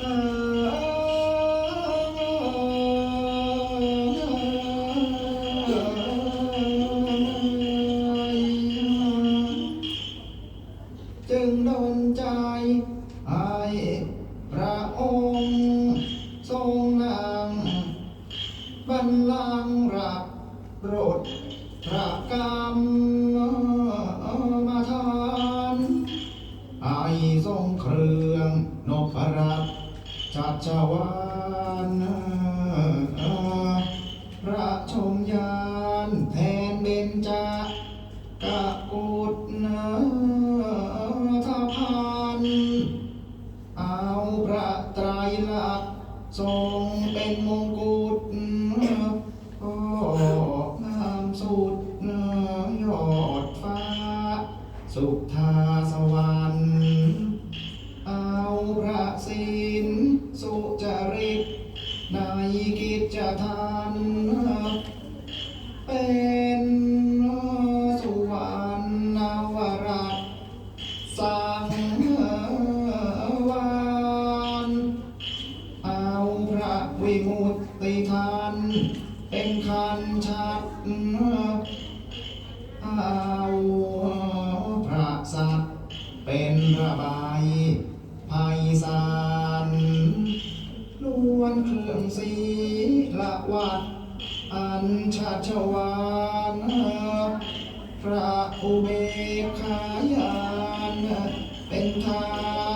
จึงโดนใจให้พระองค์ ทรงนั่งบันลังรักรถพระกรรมมาทานไอทรงเครื่องนกพรั น์จัดจวานพระชมยานแทนเบญจากะกุฎนาทพานเอาพระไตรลักษณ์ทรงเป็นมงกุฎโอ้งามสุดยอดฟ้า สุทธาสวรรค์เอา กิจทานเป็นสุวรรณวรัตสังวานเอาพระวิมุตติทาน เป็นคันชัดเอาพระสัตเป็นระบายภัยสาล วนเครื่องสีละวัดอันชาชวานพระอุเบกขายานเป็นทาง